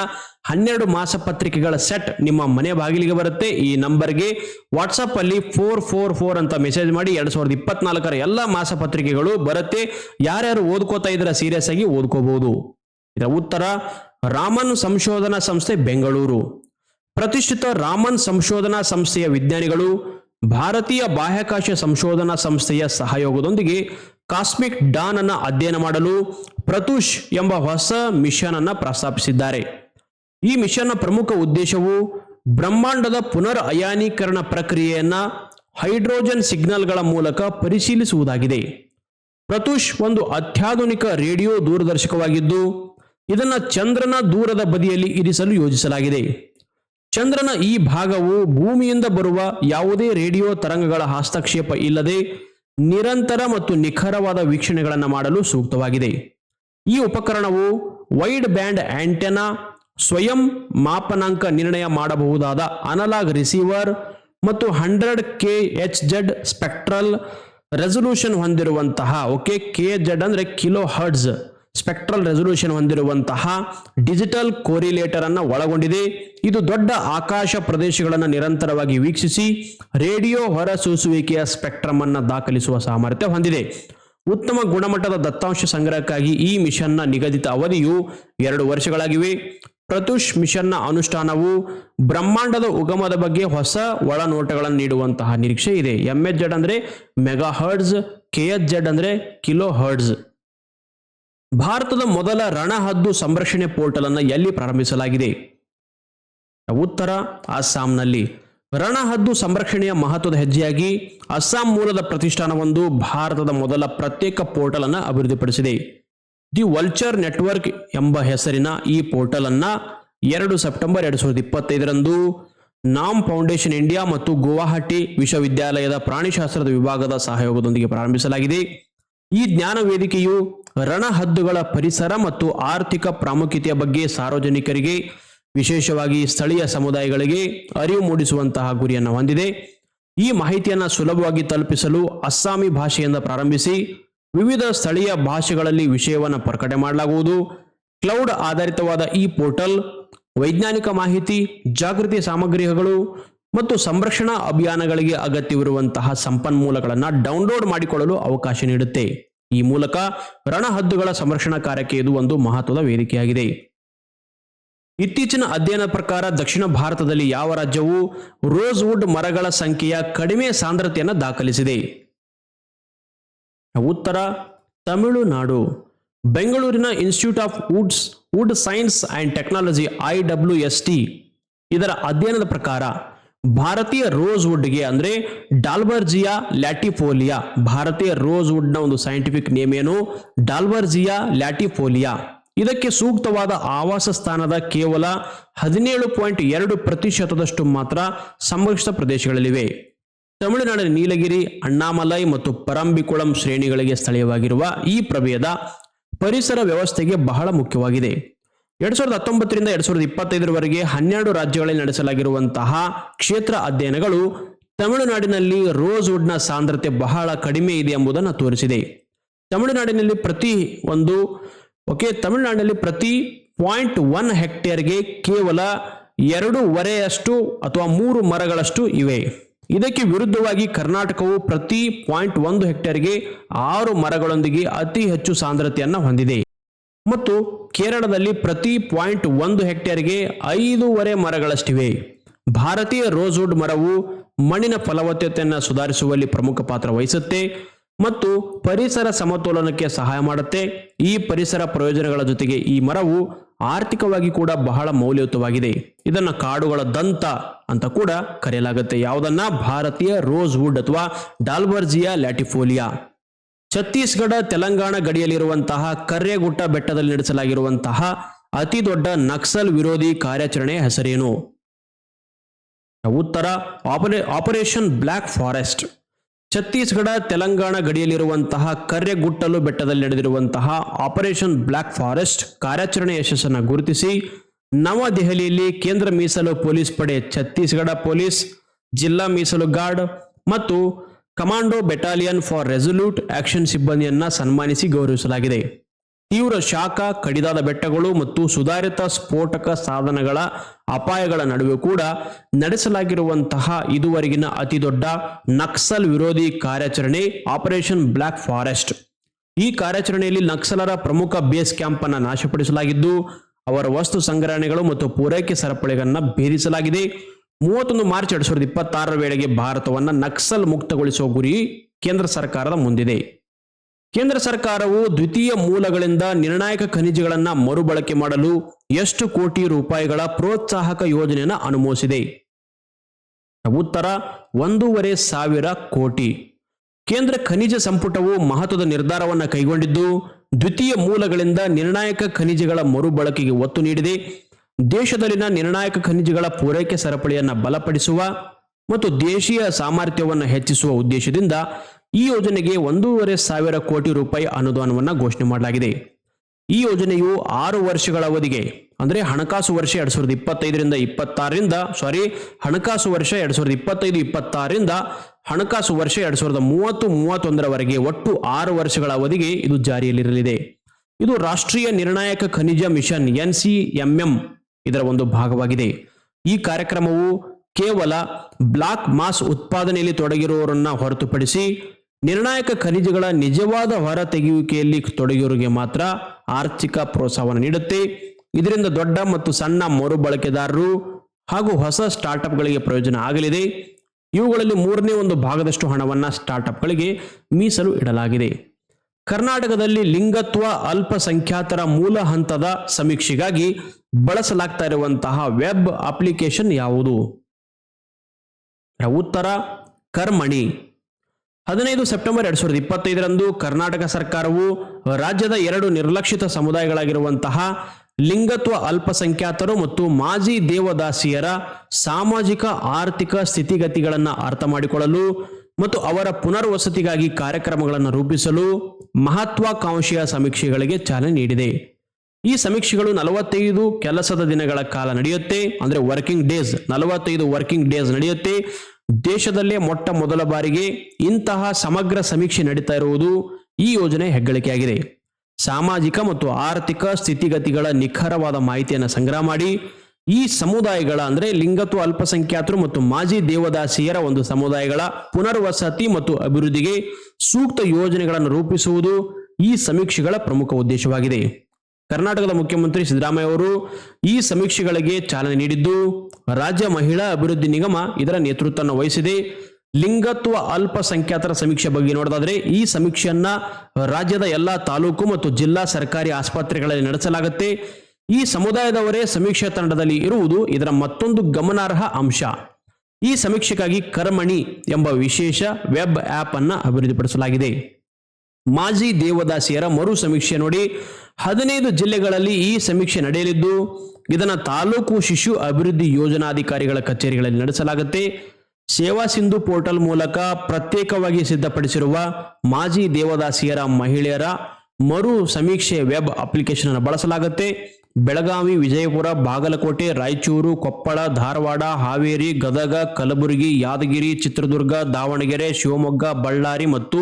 ಹನ್ನೆರಡು ಮಾಸಪತ್ರಿಕೆಗಳ ಸೆಟ್ ನಿಮ್ಮ ಮನೆ ಬಾಗಿಲಿಗೆ ಬರುತ್ತೆ. ಈ ನಂಬರ್ಗೆ ವಾಟ್ಸಪ್ ಅಲ್ಲಿ ಫೋರ್ ಫೋರ್ ಫೋರ್ ಅಂತ ಮೆಸೇಜ್ ಮಾಡಿ ಎರಡ್ ಸಾವಿರದ ಇಪ್ಪತ್ನಾಲ್ಕರ ಎಲ್ಲ ಮಾಸಪತ್ರಿಕೆಗಳು ಬರುತ್ತೆ. ಯಾರ್ಯಾರು ಓದ್ಕೋತಾ ಇದ್ರ ಸೀರಿಯಸ್ ಆಗಿ ಓದ್ಕೋಬಹುದು. ಇದರ ಉತ್ತರ, ರಾಮನ್ ಸಂಶೋಧನಾ ಸಂಸ್ಥೆ ಬೆಂಗಳೂರು. ಪ್ರತಿಷ್ಠಿತ ರಾಮನ್ ಸಂಶೋಧನಾ ಸಂಸ್ಥೆಯ ವಿಜ್ಞಾನಿಗಳು ಭಾರತೀಯ ಬಾಹ್ಯಾಕಾಶ ಸಂಶೋಧನಾ ಸಂಸ್ಥೆಯ ಸಹಯೋಗದೊಂದಿಗೆ ಕಾಸ್ಮಿಕ್ ಡಾನ್ ಅನ್ನು ಅಧ್ಯಯನ ಮಾಡಲು ಪ್ರತುಷ್ ಎಂಬ ಹೊಸ ಮಿಷನ್ ಅನ್ನು ಪ್ರಸ್ತಾಪಿಸಿದ್ದಾರೆ. ಈ ಮಿಷನ್ನ ಪ್ರಮುಖ ಉದ್ದೇಶವು ಬ್ರಹ್ಮಾಂಡದ ಪುನರ್ ಅಯಾನೀಕರಣ ಪ್ರಕ್ರಿಯೆಯನ್ನ ಹೈಡ್ರೋಜನ್ ಸಿಗ್ನಲ್ಗಳ ಮೂಲಕ ಪರಿಶೀಲಿಸುವುದಾಗಿದೆ. ಪ್ರತುಷ್ ಒಂದು ಅತ್ಯಾಧುನಿಕ ರೇಡಿಯೋ ದೂರದರ್ಶಕವಾಗಿದ್ದು, ಇದನ್ನು ಚಂದ್ರನ ದೂರದ ಬದಿಯಲ್ಲಿ ಇರಿಸಲು ಯೋಜಿಸಲಾಗಿದೆ. ಚಂದ್ರನ ಈ ಭಾಗವು ಭೂಮಿಯಿಂದ ಬರುವ ಯಾವುದೇ ರೇಡಿಯೋ ತರಂಗಗಳ ಹಸ್ತಕ್ಷೇಪ ಇಲ್ಲದೆ ನಿರಂತರ ಮತ್ತು ನಿಖರವಾದ ವೀಕ್ಷಣೆಗಳನ್ನು ಮಾಡಲು ಸೂಕ್ತವಾಗಿದೆ. ಈ ಉಪಕರಣವು ವೈಡ್ ಬ್ಯಾಂಡ್ ಆಂಟೆನಾ, ಸ್ವಯಂ ಮಾಪನಾಂಕ ನಿರ್ಣಯ ಮಾಡಬಹುದಾದ ಅನಲಾಗ್ ರಿಸೀವರ್ ಮತ್ತು hundred K H Z spectral resolution ಹೊಂದಿರುವಂತಹ, ಓಕೆ ಕೆ ಜೆಡ್ ಅಂದ್ರೆ ಕಿಲೋ ಹರ್ಡ್ಸ್ ಸ್ಪೆಕ್ಟ್ರಲ್ ರೆಸೊಲ್ಯೂಷನ್ ಹೊಂದಿರುವಂತಹ ಡಿಜಿಟಲ್ ಕೋರಿಲೇಟರ್ ಅನ್ನು ಒಳಗೊಂಡಿದೆ. ಇದು ದೊಡ್ಡ ಆಕಾಶ ಪ್ರದೇಶಗಳನ್ನು ನಿರಂತರವಾಗಿ ವೀಕ್ಷಿಸಿ ರೇಡಿಯೋ ಹೊರಸೂಸುವಿಕೆಯ ಸ್ಪೆಕ್ಟ್ರಮ್ ಅನ್ನು ದಾಖಲಿಸುವ ಸಾಮರ್ಥ್ಯ ಹೊಂದಿದೆ. ಉತ್ತಮ ಗುಣಮಟ್ಟದ ದತ್ತಾಂಶ ಸಂಗ್ರಹಕ್ಕಾಗಿ ಈ ಮಿಷನ್ನ ನಿಗದಿತ ಅವಧಿಯು ಎರಡು ವರ್ಷಗಳಾಗಿವೆ. ಪ್ರತುಷ್ ಮಿಷನ್ನ ಅನುಷ್ಠಾನವು ಬ್ರಹ್ಮಾಂಡದ ಉಗಮದ ಬಗ್ಗೆ ಹೊಸ ಒಳನೋಟಗಳನ್ನು ನೀಡುವಂತಹ ನಿರೀಕ್ಷೆ ಇದೆ. ಎಂ ಎಚ್ ಜೆಡ್ ಅಂದರೆ mega hertz K H Z ಅಂದರೆ ಕಿಲೋ ಹರ್ಡ್ಸ್ ಭಾರತದ ಮೊದಲ ರಣಹದ್ದು ಸಂರಕ್ಷಣೆ ಪೋರ್ಟಲ್ ಅನ್ನು ಎಲ್ಲಿ ಪ್ರಾರಂಭಿಸಲಾಗಿದೆ? ಉತ್ತರ ಅಸ್ಸಾಂನಲ್ಲಿ. ರಣಹದ್ದು ಸಂರಕ್ಷಣೆಯ ಮಹತ್ವದ ಹೆಜ್ಜೆಯಾಗಿ ಅಸ್ಸಾಂ ಮೂಲದ ಪ್ರತಿಷ್ಠಾನವೊಂದು ಭಾರತದ ಮೊದಲ ಪ್ರತ್ಯೇಕ ಪೋರ್ಟಲ್ ಅನ್ನು ಅಭಿವೃದ್ಧಿಪಡಿಸಿದೆ. ದಿ ವಲ್ಚರ್ ನೆಟ್ವರ್ಕ್ ಎಂಬ ಹೆಸರಿನ ಈ ಪೋರ್ಟಲ್ ಅನ್ನ ಎರಡು ಸೆಪ್ಟೆಂಬರ್ ಎರಡು ಸಾವಿರದ ಇಪ್ಪತ್ತೈದರಂದು ನಾಮ್ ಫೌಂಡೇಶನ್ ಇಂಡಿಯಾ ಮತ್ತು ಗುವಾಹಟಿ ವಿಶ್ವವಿದ್ಯಾಲಯದ ಪ್ರಾಣಿಶಾಸ್ತ್ರದ ವಿಭಾಗದ ಸಹಯೋಗದೊಂದಿಗೆ ಪ್ರಾರಂಭಿಸಲಾಗಿದೆ. ಈ ಜ್ಞಾನ ವೇದಿಕೆಯು ರಣಹದ್ದುಗಳ ಪರಿಸರ ಮತ್ತು ಆರ್ಥಿಕ ಪ್ರಾಮುಖ್ಯತೆಯ ಬಗ್ಗೆ ಸಾರ್ವಜನಿಕರಿಗೆ, ವಿಶೇಷವಾಗಿ ಸ್ಥಳೀಯ ಸಮುದಾಯಗಳಿಗೆ ಅರಿವು ಮೂಡಿಸುವಂತಹ ಗುರಿಯನ್ನು ಹೊಂದಿದೆ. ಈ ಮಾಹಿತಿಯನ್ನು ಸುಲಭವಾಗಿ ತಲುಪಿಸಲು ಅಸ್ಸಾಮಿ ಭಾಷೆಯಿಂದ ಪ್ರಾರಂಭಿಸಿ, ವಿವಿಧ ಸ್ಥಳೀಯ ಭಾಷೆಗಳಲ್ಲಿ ವಿಷಯವನ್ನು ಪ್ರಕಟ ಮಾಡಲಾಗುವುದು. ಕ್ಲೌಡ್ ಆಧಾರಿತವಾದ ಈ ಪೋರ್ಟಲ್, ವೈಜ್ಞಾನಿಕ ಮಾಹಿತಿ, ಜಾಗೃತಿ ಸಾಮಗ್ರಿಗಳು ಮತ್ತು ಸಂರಕ್ಷಣಾ ಅಭಿಯಾನಗಳಿಗೆ ಅಗತ್ಯವಿರುವಂತಹ ಸಂಪನ್ಮೂಲಗಳನ್ನು ಡೌನ್ಲೋಡ್ ಮಾಡಿಕೊಳ್ಳಲು ಅವಕಾಶ ನೀಡುತ್ತೆ. ಈ ಮೂಲಕ ರಣಹದ್ದುಗಳ ಸಂರಕ್ಷಣಾ ಕಾರ್ಯಕ್ಕೆ ಇದು ಒಂದು ಮಹತ್ವದ ವೇದಿಕೆಯಾಗಿದೆ. ಇತ್ತೀಚಿನ ಅಧ್ಯಯನ ಪ್ರಕಾರ ದಕ್ಷಿಣ ಭಾರತದಲ್ಲಿ ಯಾವ ರಾಜ್ಯವು ರೋಸ್ವುಡ್ ಮರಗಳ ಸಂಖ್ಯೆಯ ಕಡಿಮೆ ಸಾಂದ್ರತೆಯನ್ನು ದಾಖಲಿಸಿದೆ. ಉತ್ತರ ತಮಿಳುನಾಡು. ಬೆಂಗಳೂರಿನ institute of woods wood science and technology I S T ಇದರ ಅಧ್ಯಯನದ ಪ್ರಕಾರ ಭಾರತೀಯ ರೋಸ್ ವುಡ್ಗೆ ಅಂದ್ರೆ ಡಾಲ್ಬರ್ಜಿಯಾ ಲ್ಯಾಟಿಫೋಲಿಯಾ. ಭಾರತೀಯ ರೋಸ್ ವುಡ್ನ ಒಂದು ಸೈಂಟಿಫಿಕ್ ನೇಮ್ ಏನು? ಡಾಲ್ಬರ್ಜಿಯಾ ಲ್ಯಾಟಿಫೋಲಿಯಾ. ಇದಕ್ಕೆ ಸೂಕ್ತವಾದ ಆವಾಸ ಸ್ಥಾನದ ಕೇವಲ ಹದಿನೇಳು ಪಾಯಿಂಟ್ ಎರಡು ಪ್ರತಿಶತದಷ್ಟು ಮಾತ್ರ ಸಂರಕ್ಷಿತ ಪ್ರದೇಶಗಳಲ್ಲಿವೆ. ತಮಿಳುನಾಡಿನ ನೀಲಗಿರಿ, ಅಣ್ಣಾಮಲೈ ಮತ್ತು ಪರಂಬಿಕುಳಂ ಶ್ರೇಣಿಗಳಿಗೆ ಸ್ಥಳೀಯವಾಗಿರುವ ಈ ಪ್ರಭೇದ ಪರಿಸರ ವ್ಯವಸ್ಥೆಗೆ ಬಹಳ ಮುಖ್ಯವಾಗಿದೆ. ಎರಡ್ ಸಾವಿರದ ಹತ್ತೊಂಬತ್ತರಿಂದ ಎರಡ್ ಸಾವಿರದ ಇಪ್ಪತ್ತೈದರವರೆಗೆ ಹನ್ನೆರಡು ರಾಜ್ಯಗಳಲ್ಲಿ ನಡೆಸಲಾಗಿರುವಂತಹ ಕ್ಷೇತ್ರ ಅಧ್ಯಯನಗಳು ತಮಿಳುನಾಡಿನಲ್ಲಿ ರೋಸ್ ವುಡ್ನ ಸಾಂದ್ರತೆ ಬಹಳ ಕಡಿಮೆ ಇದೆ ಎಂಬುದನ್ನು ತೋರಿಸಿದೆ. ತಮಿಳುನಾಡಿನಲ್ಲಿ ಪ್ರತಿ ಒಂದು, ಓಕೆ, ತಮಿಳುನಾಡಿನಲ್ಲಿ ಪ್ರತಿ ಪಾಯಿಂಟ್ ಒನ್ ಹೆಕ್ಟೇರ್ಗೆ ಕೇವಲ ಎರಡೂವರೆಯಷ್ಟು ಅಥವಾ ಮೂರು ಮರಗಳಷ್ಟು ಇವೆ. ಇದಕ್ಕೆ ವಿರುದ್ಧವಾಗಿ ಕರ್ನಾಟಕವು ಪ್ರತಿ ಪಾಯಿಂಟ್ ಒಂದು ಹೆಕ್ಟೇರ್ಗೆ ಆರು ಮರಗಳೊಂದಿಗೆ ಅತಿ ಹೆಚ್ಚು ಸಾಂದ್ರತೆಯನ್ನು ಹೊಂದಿದೆ. ಮತ್ತು ಕೇರಳದಲ್ಲಿ ಪ್ರತಿ ಪಾಯಿಂಟ್ ಒಂದು ಹೆಕ್ಟೇರ್ಗೆ ಐದೂವರೆ ಮರಗಳಷ್ಟಿವೆ. ಭಾರತೀಯ ರೋಸ್ವುಡ್ ಮರವು ಮಣ್ಣಿನ ಫಲವತ್ತತೆಯನ್ನು ಸುಧಾರಿಸುವಲ್ಲಿ ಪ್ರಮುಖ ಪಾತ್ರ ವಹಿಸುತ್ತೆ ಮತ್ತು ಪರಿಸರ ಸಮತೋಲನಕ್ಕೆ ಸಹಾಯ ಮಾಡುತ್ತೆ. ಈ ಪರಿಸರ ಪ್ರಯೋಜನಗಳ ಜೊತೆಗೆ ಈ ಮರವು ಆರ್ಥಿಕವಾಗಿ ಕೂಡ ಬಹಳ ಮೌಲ್ಯಯುತವಾಗಿದೆ. ಇದನ್ನು ಕಾಡುಗಳ ದಂತ ಅಂತ ಕೂಡ ಕರೆಯಲಾಗುತ್ತೆ. ಯಾವುದನ್ನ? ಭಾರತೀಯ ರೋಸ್ವುಡ್ ಅಥವಾ ಡಾಲ್ಬರ್ಜಿಯಾ ಲ್ಯಾಟಿಫೋಲಿಯಾ. ಛತ್ತೀಸ್ಗಢ, ತೆಲಂಗಾಣ ಗಡಿಯಲ್ಲಿರುವಂತಹ ಕರ್ರೆಗುಟ್ಟ ಬೆಟ್ಟದಲ್ಲಿ ನಡೆಸಲಾಗಿರುವಂತಹ ಅತಿ ದೊಡ್ಡ ನಕ್ಸಲ್ ವಿರೋಧಿ ಕಾರ್ಯಾಚರಣೆ ಹೆಸರೇನು? ಉತ್ತರ, ಆಪರೇ, operation black forest. Chhattisgarh, Telangana ಗಡಿಯಲ್ಲಿರುವಂತಹ Karreguttalu ಬೆಟ್ಟದಲ್ಲಿ ನಡೆದಿರುವಂತಹ ಆಪರೇಷನ್ ಬ್ಲ್ಯಾಕ್ ಫಾರೆಸ್ಟ್ ಕಾರ್ಯಾಚರಣೆ ಯಶಸ್ಸನ್ನು ಗುರುತಿಸಿ, ನವದೆಹಲಿಯಲ್ಲಿ ಕೇಂದ್ರ ಮೀಸಲು ಪೊಲೀಸ್ ಪಡೆ ಛತ್ತೀಸ್ಗಢ ಪೊಲೀಸ್, ಜಿಲ್ಲಾ ಮೀಸಲು ಗಾರ್ಡ್ ಮತ್ತು commando battalion for resolute action ಸಿಬ್ಬಂದಿಯನ್ನ ಸನ್ಮಾನಿಸಿ ಗೌರವಿಸಲಾಗಿದೆ. ತೀವ್ರ ಶಾಖ, ಕಡಿದಾದ ಬೆಟ್ಟಗಳು ಮತ್ತು ಸುಧಾರಿತ ಸ್ಫೋಟಕ ಸಾಧನಗಳ ಅಪಾಯಗಳ ನಡುವೆ ಕೂಡ ನಡೆಸಲಾಗಿರುವಂತಹ ಇದುವರೆಗಿನ ಅತಿದೊಡ್ಡ ನಕ್ಸಲ್ ವಿರೋಧಿ ಕಾರ್ಯಾಚರಣೆ ಆಪರೇಷನ್ ಬ್ಲ್ಯಾಕ್ ಫಾರೆಸ್ಟ್. ಈ ಕಾರ್ಯಾಚರಣೆಯಲ್ಲಿ ನಕ್ಸಲರ ಪ್ರಮುಖ ಬೇಸ್ ಕ್ಯಾಂಪ್ ಅನ್ನು ನಾಶಪಡಿಸಲಾಗಿದ್ದು, ಅವರ ವಸ್ತು ಸಂಗ್ರಹಣೆಗಳು ಮತ್ತು ಪೂರೈಕೆ ಸರಪಳಿಗಳನ್ನ ಭೇದಿಸಲಾಗಿದೆ. ಮೂವತ್ತೊಂದು ಮಾರ್ಚ್ ಎರಡ್ ಸಾವಿರದ ಇಪ್ಪತ್ತಾರರ ವೇಳೆಗೆ ಭಾರತವನ್ನು ನಕ್ಸಲ್ ಮುಕ್ತಗೊಳಿಸುವ ಗುರಿ ಕೇಂದ್ರ ಸರ್ಕಾರದ ಮುಂದಿದೆ. ಕೇಂದ್ರ ಸರ್ಕಾರವು ದ್ವಿತೀಯ ಮೂಲಗಳಿಂದ ನಿರ್ಣಾಯಕ ಖನಿಜಗಳನ್ನ ಮರುಬಳಕೆ ಮಾಡಲು ಎಷ್ಟು ಕೋಟಿ ರೂಪಾಯಿಗಳ ಪ್ರೋತ್ಸಾಹಕ ಯೋಜನೆಯನ್ನು ಅನುಮೋದಿಸಿದೆ ಉತ್ತರ, ಒಂದೂವರೆ ಸಾವಿರ ಕೋಟಿ. ಕೇಂದ್ರ ಖನಿಜ ಸಂಪುಟವು ಮಹತ್ವದ ನಿರ್ಧಾರವನ್ನು ಕೈಗೊಂಡಿದ್ದು, ದ್ವಿತೀಯ ಮೂಲಗಳಿಂದ ನಿರ್ಣಾಯಕ ಖನಿಜಗಳ ಮರುಬಳಕೆಗೆ ಒತ್ತು ನೀಡಿದೆ. ದೇಶದಲ್ಲಿನ ನಿರ್ಣಾಯಕ ಖನಿಜಗಳ ಪೂರೈಕೆ ಸರಪಳಿಯನ್ನು ಬಲಪಡಿಸುವ ಮತ್ತು ದೇಶೀಯ ಸಾಮರ್ಥ್ಯವನ್ನು ಹೆಚ್ಚಿಸುವ ಉದ್ದೇಶದಿಂದ ಈ ಯೋಜನೆಗೆ ಒಂದೂವರೆ ಸಾವಿರ ಕೋಟಿ ರೂಪಾಯಿ ಅನುದಾನವನ್ನು ಘೋಷಣೆ ಮಾಡಲಾಗಿದೆ. ಈ ಯೋಜನೆಯು ಆರು ವರ್ಷಗಳ ಅವಧಿಗೆ, ಅಂದರೆ ಹಣಕಾಸು ವರ್ಷ ಎರಡು ಸಾವಿರದ ಇಪ್ಪತ್ತೈದರಿಂದ ಇಪ್ಪತ್ತಾರರಿಂದ ಸಾರಿ ಹಣಕಾಸು ವರ್ಷ ಎರಡು ಸಾವಿರದ ಇಪ್ಪತ್ತೈದು, ಇಪ್ಪತ್ತಾರರಿಂದ ಹಣಕಾಸು ವರ್ಷ ಎರಡು ಸಾವಿರದ ಮೂವತ್ತು ಮೂವತ್ತೊಂದರವರೆಗೆ ಒಟ್ಟು ಆರು ವರ್ಷಗಳ ಅವಧಿಗೆ ಇದು ಜಾರಿಯಲ್ಲಿರಲಿದೆ. ಇದು ರಾಷ್ಟ್ರೀಯ ನಿರ್ಣಾಯಕ ಖನಿಜ ಮಿಷನ್ ಎನ್ಸಿಎಂಎಂ ಇದರ ಒಂದು ಭಾಗವಾಗಿದೆ. ಈ ಕಾರ್ಯಕ್ರಮವು ಕೇವಲ ಬ್ಲಾಕ್ ಮಾಸ್ ಉತ್ಪಾದನೆಯಲ್ಲಿ ತೊಡಗಿರುವವರನ್ನ ಹೊರತುಪಡಿಸಿ ನಿರ್ಣಾಯಕ ಖನಿಜಗಳ ನಿಜವಾದ ಹೊರ ತೆಗೆಯುವಿಕೆಯಲ್ಲಿ ತೊಡಗಿರುವವರಿಗೆ ಮಾತ್ರ ಆರ್ಥಿಕ ಪ್ರೋತ್ಸಾಹವನ್ನು ನೀಡುತ್ತೆ. ಇದರಿಂದ ದೊಡ್ಡ ಮತ್ತು ಸಣ್ಣ ಮರುಬಳಕೆದಾರರು ಹಾಗೂ ಹೊಸ ಸ್ಟಾರ್ಟ್ಅಪ್ಗಳಿಗೆ ಪ್ರಯೋಜನ ಆಗಲಿದೆ. ಇವುಗಳಲ್ಲಿ ಮೂರನೇ ಒಂದು ಭಾಗದಷ್ಟು ಹಣವನ್ನು ಸ್ಟಾರ್ಟ್ಅಪ್ಗಳಿಗೆ ಮೀಸಲು ಇಡಲಾಗಿದೆ. ಕರ್ನಾಟಕದಲ್ಲಿ ಲಿಂಗತ್ವ ಅಲ್ಪಸಂಖ್ಯಾತರ ಮೂಲ ಹಂತದ ಸಮೀಕ್ಷೆಗಾಗಿ ಬಳಸಲಾಗ್ತಾ ಇರುವಂತಹ ವೆಬ್ ಅಪ್ಲಿಕೇಶನ್ ಯಾವುದು? ಉತ್ತರ, ಕರ್ಮಣಿ. ಹದಿನೈದು ಸೆಪ್ಟೆಂಬರ್ ಎರಡ್ ಸಾವಿರದ ಇಪ್ಪತ್ತೈದರಂದು ಕರ್ನಾಟಕ ಸರ್ಕಾರವು ರಾಜ್ಯದ ಎರಡು ನಿರ್ಲಕ್ಷಿತ ಸಮುದಾಯಗಳಾಗಿರುವಂತಹ ಲಿಂಗತ್ವ ಅಲ್ಪಸಂಖ್ಯಾತರು ಮತ್ತು ಮಾಜಿ ದೇವದಾಸಿಯರ ಸಾಮಾಜಿಕ ಆರ್ಥಿಕ ಸ್ಥಿತಿಗತಿಗಳನ್ನು ಅರ್ಥ ಮಾಡಿಕೊಳ್ಳಲು ಮತ್ತು ಅವರ ಪುನರ್ವಸತಿಗಾಗಿ ಕಾರ್ಯಕ್ರಮಗಳನ್ನು ರೂಪಿಸಲು ಮಹತ್ವಾಕಾಂಕ್ಷೆಯ ಸಮೀಕ್ಷೆಗಳಿಗೆ ಚಾಲನೆ ನೀಡಿದೆ. ಈ ಸಮೀಕ್ಷೆಗಳು ನಲವತ್ತೈದು ಕೆಲಸದ ದಿನಗಳ ಕಾಲ ನಡೆಯುತ್ತೆ. ಅಂದ್ರೆ ವರ್ಕಿಂಗ್ ಡೇಸ್ ನಲವತ್ತೈದು ವರ್ಕಿಂಗ್ ಡೇಸ್ ನಡೆಯುತ್ತೆ. ದೇಶದಲ್ಲೇ ಮೊಟ್ಟ ಮೊದಲ ಬಾರಿಗೆ ಇಂತಹ ಸಮಗ್ರ ಸಮೀಕ್ಷೆ ನಡೀತಾ ಇರುವುದು ಈ ಯೋಜನೆ ಹೆಗ್ಗಳಿಕೆಯಾಗಿದೆ. ಸಾಮಾಜಿಕ ಮತ್ತು ಆರ್ಥಿಕ ಸ್ಥಿತಿಗತಿಗಳ ನಿಖರವಾದ ಮಾಹಿತಿಯನ್ನು ಸಂಗ್ರಹ ಮಾಡಿ ಈ ಸಮುದಾಯಗಳ ಅಂದ್ರೆ ಲಿಂಗತ್ವ ಅಲ್ಪಸಂಖ್ಯಾತರು ಮತ್ತು ಮಾಜಿ ದೇವದಾಸಿಯರ ಒಂದು ಸಮುದಾಯಗಳ ಪುನರ್ವಸತಿ ಮತ್ತು ಅಭಿವೃದ್ಧಿಗೆ ಸೂಕ್ತ ಯೋಜನೆಗಳನ್ನು ರೂಪಿಸುವುದು ಈ ಸಮೀಕ್ಷೆಗಳ ಪ್ರಮುಖ ಉದ್ದೇಶವಾಗಿದೆ. ಕರ್ನಾಟಕದ ಮುಖ್ಯಮಂತ್ರಿ ಸಿದ್ದರಾಮಯ್ಯ ಅವರು ಈ ಸಮೀಕ್ಷೆಗಳಿಗೆ ಚಾಲನೆ ನೀಡಿದ್ದು, ರಾಜ್ಯ ಮಹಿಳಾ ಅಭಿವೃದ್ಧಿ ನಿಗಮ ಇದರ ನೇತೃತ್ವವನ್ನು ವಹಿಸಿದೆ. ಲಿಂಗತ್ವ ಅಲ್ಪಸಂಖ್ಯಾತರ ಸಮೀಕ್ಷೆ ಬಗ್ಗೆ ನೋಡೋದಾದ್ರೆ, ಈ ಸಮೀಕ್ಷೆಯನ್ನ ರಾಜ್ಯದ ಎಲ್ಲಾ ತಾಲೂಕು ಮತ್ತು ಜಿಲ್ಲಾ ಸರ್ಕಾರಿ ಆಸ್ಪತ್ರೆಗಳಲ್ಲಿ ನಡೆಸಲಾಗುತ್ತೆ. ಈ ಸಮುದಾಯದವರೇ ಸಮೀಕ್ಷೆ ತಂಡದಲ್ಲಿ ಇರುವುದು ಇದರ ಮತ್ತೊಂದು ಗಮನಾರ್ಹ ಅಂಶ. ಈ ಸಮೀಕ್ಷೆಗಾಗಿ ಕರ್ಮಣಿ ಎಂಬ ವಿಶೇಷ ವೆಬ್ ಆಪ್ ಅನ್ನ ಅಭಿವೃದ್ಧಿಪಡಿಸಲಾಗಿದೆ. ಮಾಜಿ ದೇವದಾಸಿಯರ ಮರು ಸಮೀಕ್ಷೆ ನೋಡಿ ಹದಿನೈದು ಜಿಲ್ಲೆಗಳಲ್ಲಿ ಈ ಸಮೀಕ್ಷೆ ನಡೆಯಲಿದ್ದು, ಇದನ್ನು ತಾಲೂಕು ಶಿಶು ಅಭಿವೃದ್ಧಿ ಯೋಜನಾಧಿಕಾರಿಗಳ ಕಚೇರಿಗಳಲ್ಲಿ ನಡೆಸಲಾಗುತ್ತೆ. ಸೇವಾ ಸಿಂಧು ಪೋರ್ಟಲ್ ಮೂಲಕ ಪ್ರತ್ಯೇಕವಾಗಿ ಸಿದ್ಧಪಡಿಸಿರುವ ಮಾಜಿ ದೇವದಾಸಿಯರ ಮಹಿಳೆಯರ ಮರು ಸಮೀಕ್ಷೆ ವೆಬ್ ಅಪ್ಲಿಕೇಶನ್ ಅನ್ನು ಬಳಸಲಾಗುತ್ತೆ. ಬೆಳಗಾವಿ, ವಿಜಯಪುರ, ಬಾಗಲಕೋಟೆ, ರಾಯಚೂರು, ಕೊಪ್ಪಳ, ಧಾರವಾಡ, ಹಾವೇರಿ, ಗದಗ, ಕಲಬುರಗಿ, ಯಾದಗಿರಿ, ಚಿತ್ರದುರ್ಗ, ದಾವಣಗೆರೆ, ಶಿವಮೊಗ್ಗ, ಬಳ್ಳಾರಿ ಮತ್ತು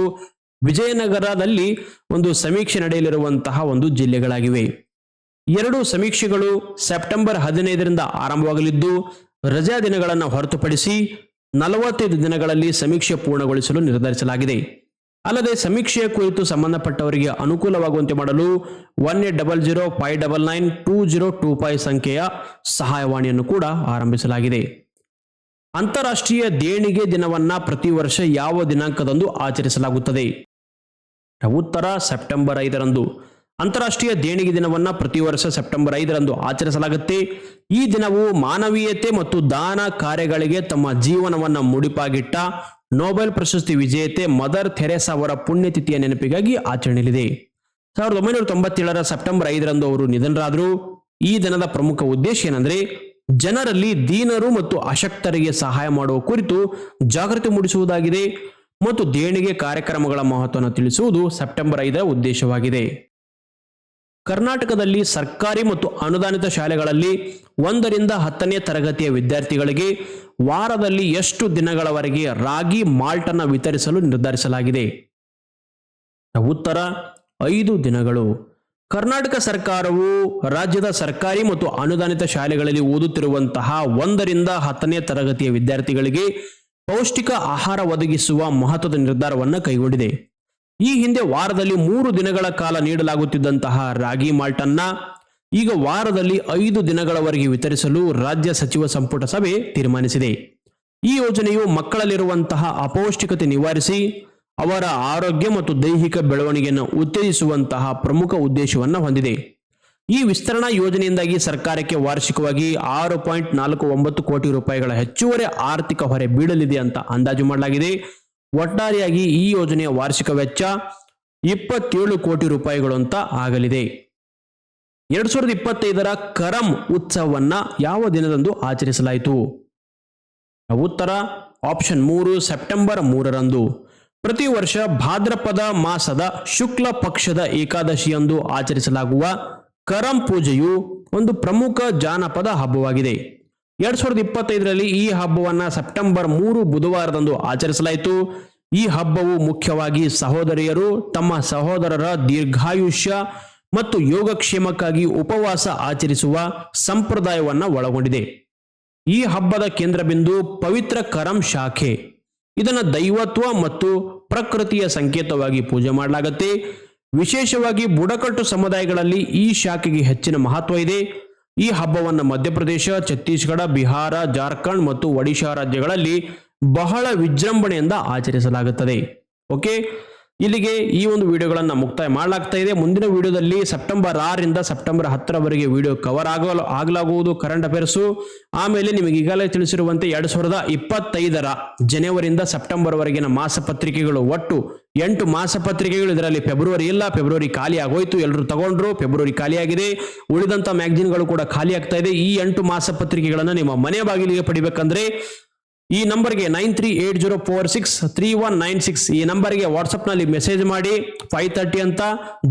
ವಿಜಯನಗರದಲ್ಲಿ ಒಂದು ಸಮೀಕ್ಷೆ ನಡೆಯಲಿರುವಂತಹ ಒಂದು ಜಿಲ್ಲೆಗಳಾಗಿವೆ. ಎರಡು ಸಮೀಕ್ಷೆಗಳು ಸೆಪ್ಟೆಂಬರ್ ಹದಿನೈದರಿಂದ ಆರಂಭವಾಗಲಿದ್ದು, ರಜಾ ದಿನಗಳನ್ನು ಹೊರತುಪಡಿಸಿ ನಲವತ್ತೈದು ದಿನಗಳಲ್ಲಿ ಸಮೀಕ್ಷೆ ಪೂರ್ಣಗೊಳಿಸಲು ನಿರ್ಧರಿಸಲಾಗಿದೆ. ಅಲ್ಲದೆ ಸಮೀಕ್ಷೆಯ ಕುರಿತು ಸಂಬಂಧಪಟ್ಟವರಿಗೆ ಅನುಕೂಲವಾಗುವಂತೆ ಮಾಡಲು one eight double zero five double nine two zero two five ಸಂಖ್ಯೆಯ ಸಹಾಯವಾಣಿಯನ್ನು ಕೂಡ ಆರಂಭಿಸಲಾಗಿದೆ. ಅಂತಾರಾಷ್ಟ್ರೀಯ ದೇಣಿಗೆ ದಿನವನ್ನ ಪ್ರತಿ ವರ್ಷ ಯಾವ ದಿನಾಂಕದಂದು ಆಚರಿಸಲಾಗುತ್ತದೆ? ಉತ್ತರ ಸೆಪ್ಟೆಂಬರ್ ಐದರಂದು. ಅಂತಾರಾಷ್ಟ್ರೀಯ ದೇಣಿಗೆ ದಿನವನ್ನ ಪ್ರತಿ ವರ್ಷ ಸೆಪ್ಟೆಂಬರ್ ಐದರಂದು ಆಚರಿಸಲಾಗುತ್ತೆ. ಈ ದಿನವು ಮಾನವೀಯತೆ ಮತ್ತು ದಾನ ಕಾರ್ಯಗಳಿಗೆ ತಮ್ಮ ಜೀವನವನ್ನ ಮುಡಿಪಾಗಿಟ್ಟ ನೊಬೆಲ್ ಪ್ರಶಸ್ತಿ ವಿಜೇತೆ ಮದರ್ ಥೆರೆಸಾ ಅವರ ಪುಣ್ಯತಿಥಿಯ ನೆನಪಿಗಾಗಿ ಆಚರಣೆಯಲ್ಲಿದೆ. ಸಾವಿರದ ಒಂಬೈನೂರ ತೊಂಬತ್ತೇಳರ ಸೆಪ್ಟೆಂಬರ್ ಐದರಂದು ಅವರು ನಿಧನರಾದರು. ಈ ದಿನದ ಪ್ರಮುಖ ಉದ್ದೇಶ ಏನಂದ್ರೆ, ಜನರಲ್ಲಿ ದೀನರು ಮತ್ತು ಅಶಕ್ತರಿಗೆ ಸಹಾಯ ಮಾಡುವ ಕುರಿತು ಜಾಗೃತಿ ಮೂಡಿಸುವುದಾಗಿದೆ. ಮತ್ತು ದೇಣಿಗೆ ಕಾರ್ಯಕ್ರಮಗಳ ಮಹತ್ವವನ್ನು ತಿಳಿಸುವುದು ಸೆಪ್ಟೆಂಬರ್ ಐದರ ಉದ್ದೇಶವಾಗಿದೆ. ಕರ್ನಾಟಕದಲ್ಲಿ ಸರ್ಕಾರಿ ಮತ್ತು ಅನುದಾನಿತ ಶಾಲೆಗಳಲ್ಲಿ ಒಂದರಿಂದ ಹತ್ತನೇ ತರಗತಿಯ ವಿದ್ಯಾರ್ಥಿಗಳಿಗೆ ವಾರದಲ್ಲಿ ಎಷ್ಟು ದಿನಗಳವರೆಗೆ ರಾಗಿ ಮಾಲ್ಟನ್ನು ವಿತರಿಸಲು ನಿರ್ಧರಿಸಲಾಗಿದೆ. ಉತ್ತರ, ಐದು ದಿನಗಳು. ಕರ್ನಾಟಕ ಸರ್ಕಾರವು ರಾಜ್ಯದ ಸರ್ಕಾರಿ ಮತ್ತು ಅನುದಾನಿತ ಶಾಲೆಗಳಲ್ಲಿ ಓದುತ್ತಿರುವಂತಹ ಒಂದರಿಂದ ಹತ್ತನೇ ತರಗತಿಯ ವಿದ್ಯಾರ್ಥಿಗಳಿಗೆ ಪೌಷ್ಟಿಕ ಆಹಾರ ಒದಗಿಸುವ ಮಹತ್ವದ ನಿರ್ಧಾರವನ್ನು ಕೈಗೊಂಡಿದೆ. ಈ ಹಿಂದೆ ವಾರದಲ್ಲಿ ಮೂರು ದಿನಗಳ ಕಾಲ ನೀಡಲಾಗುತ್ತಿದ್ದಂತಹ ರಾಗಿ ಮಾಲ್ಟನ್ನ ಈಗ ವಾರದಲ್ಲಿ ಐದು ದಿನಗಳವರೆಗೆ ವಿತರಿಸಲು ರಾಜ್ಯ ಸಚಿವ ಸಂಪುಟ ಸಭೆ ತೀರ್ಮಾನಿಸಿದೆ. ಈ ಯೋಜನೆಯು ಮಕ್ಕಳಲ್ಲಿರುವಂತಹ ಅಪೌಷ್ಟಿಕತೆ ನಿವಾರಿಸಿ ಅವರ ಆರೋಗ್ಯ ಮತ್ತು ದೈಹಿಕ ಬೆಳವಣಿಗೆಯನ್ನು ಉತ್ತೇಜಿಸುವಂತಹ ಪ್ರಮುಖ ಉದ್ದೇಶವನ್ನು ಹೊಂದಿದೆ. ಈ ವಿಸ್ತರಣಾ ಯೋಜನೆಯಿಂದಾಗಿ ಸರ್ಕಾರಕ್ಕೆ ವಾರ್ಷಿಕವಾಗಿ ಆರು ಪಾಯಿಂಟ್ ನಾಲ್ಕು ಒಂಬತ್ತು ಕೋಟಿ ರೂಪಾಯಿಗಳ ಹೆಚ್ಚುವರಿ ಆರ್ಥಿಕ ಹೊರೆ ಬೀಳಲಿದೆ ಅಂತ ಅಂದಾಜು ಮಾಡಲಾಗಿದೆ. ಒಟ್ಟಾರೆಯಾಗಿ ಈ ಯೋಜನೆಯ ವಾರ್ಷಿಕ ವೆಚ್ಚ ಇಪ್ಪತ್ತೇಳು ಕೋಟಿ ರೂಪಾಯಿಗಳು ಅಂತ ಆಗಲಿದೆ. ಎರಡ್ ಸಾವಿರದ ಇಪ್ಪತ್ತೈದರ ಕರಂ ಉತ್ಸವವನ್ನ ಯಾವ ದಿನದಂದು ಆಚರಿಸಲಾಯಿತು? ಉತ್ತರ, ಆಪ್ಷನ್ ಮೂರು, ಸೆಪ್ಟೆಂಬರ್ ಮೂರರಂದು. ಪ್ರತಿ ವರ್ಷ ಭಾದ್ರಪದ ಮಾಸದ ಶುಕ್ಲ ಪಕ್ಷದ ಏಕಾದಶಿಯಂದು ಆಚರಿಸಲಾಗುವ ಕರಂ ಪೂಜೆಯು ಒಂದು ಪ್ರಮುಖ ಜಾನಪದ ಹಬ್ಬವಾಗಿದೆ. ಎರಡ್ ಸಾವಿರದ ಇಪ್ಪತ್ತೈದರಲ್ಲಿ ಈ ಹಬ್ಬವನ್ನ ಸೆಪ್ಟೆಂಬರ್ ಮೂರು ಬುಧವಾರದಂದು ಆಚರಿಸಲಾಯಿತು. ಈ ಹಬ್ಬವು ಮುಖ್ಯವಾಗಿ ಸಹೋದರಿಯರು ತಮ್ಮ ಸಹೋದರರ ದೀರ್ಘಾಯುಷ್ಯ ಮತ್ತು ಯೋಗಕ್ಷೇಮಕ್ಕಾಗಿ ಉಪವಾಸ ಆಚರಿಸುವ ಸಂಪ್ರದಾಯವನ್ನ ಒಳಗೊಂಡಿದೆ. ಈ ಹಬ್ಬದ ಕೇಂದ್ರ ಬಿಂದು ಪವಿತ್ರ ಕರಂ ಶಾಖೆ. ಇದನ್ನು ದೈವತ್ವ ಮತ್ತು ಪ್ರಕೃತಿಯ ಸಂಕೇತವಾಗಿ ಪೂಜೆ ಮಾಡಲಾಗುತ್ತೆ. ವಿಶೇಷವಾಗಿ ಬುಡಕಟ್ಟು ಸಮುದಾಯಗಳಲ್ಲಿ ಈ ಶಾಖೆಗೆ ಹೆಚ್ಚಿನ ಮಹತ್ವ ಇದೆ. ಈ ಹಬ್ಬವನ್ನು ಮಧ್ಯಪ್ರದೇಶ, ಛತ್ತೀಸ್ಗಢ, ಬಿಹಾರ, ಜಾರ್ಖಂಡ್ ಮತ್ತು ಒಡಿಶಾ ರಾಜ್ಯಗಳಲ್ಲಿ ಬಹಳ ವಿಜೃಂಭಣೆಯಿಂದ ಆಚರಿಸಲಾಗುತ್ತದೆ. ಓಕೆ? ಇಲ್ಲಿಗೆ ಈ ಒಂದು ವಿಡಿಯೋಗಳನ್ನು ಮುಕ್ತಾಯ ಮಾಡಲಾಗ್ತಾ ಇದೆ. ಮುಂದಿನ ವಿಡಿಯೋದಲ್ಲಿ ಸೆಪ್ಟೆಂಬರ್ ಆರರಿಂದ ಸೆಪ್ಟೆಂಬರ್ ಹತ್ತರವರೆಗೆ ವಿಡಿಯೋ ಕವರ್ ಆಗಲು ಆಗಲಾಗುವುದು ಕರೆಂಟ್ ಅಫೇರ್ಸು. ಆಮೇಲೆ ನಿಮಗೆ ಈಗಾಗಲೇ ತಿಳಿಸಿರುವಂತೆ ಎರಡು ಸಾವಿರದ ಇಪ್ಪತ್ತೈದರ ಜನವರಿಯಿಂದ ಸೆಪ್ಟೆಂಬರ್ವರೆಗಿನ ಮಾಸಪತ್ರಿಕೆಗಳು ಒಟ್ಟು ಎಂಟು ಮಾಸಪತ್ರಿಕೆಗಳು ಇದರಲ್ಲಿ ಫೆಬ್ರವರಿ ಇಲ್ಲ, ಫೆಬ್ರವರಿ ಖಾಲಿ ಆಗೋಯ್ತು ಎಲ್ಲರೂ ತಗೊಂಡ್ರು, ಫೆಬ್ರವರಿ ಖಾಲಿಯಾಗಿದೆ ಉಳಿದಂತ ಮ್ಯಾಗಜಿನ್ಗಳು ಕೂಡ ಖಾಲಿ ಆಗ್ತಾ ಇದೆ. ಈ ಎಂಟು ಮಾಸಪತ್ರಿಕೆಗಳನ್ನು ನಿಮ್ಮ ಮನೆ ಬಾಗಿಲಿಗೆ ಪಡಿಬೇಕಂದ್ರೆ ಈ ನಂಬರ್ಗೆ nine three eight zero four six three one nine six ಈ ನಂಬರ್ಗೆ ವಾಟ್ಸಪ್ನಲ್ಲಿ ಮೆಸೇಜ್ ಮಾಡಿ. ಫೈವ್ ತರ್ಟಿ ಅಂತ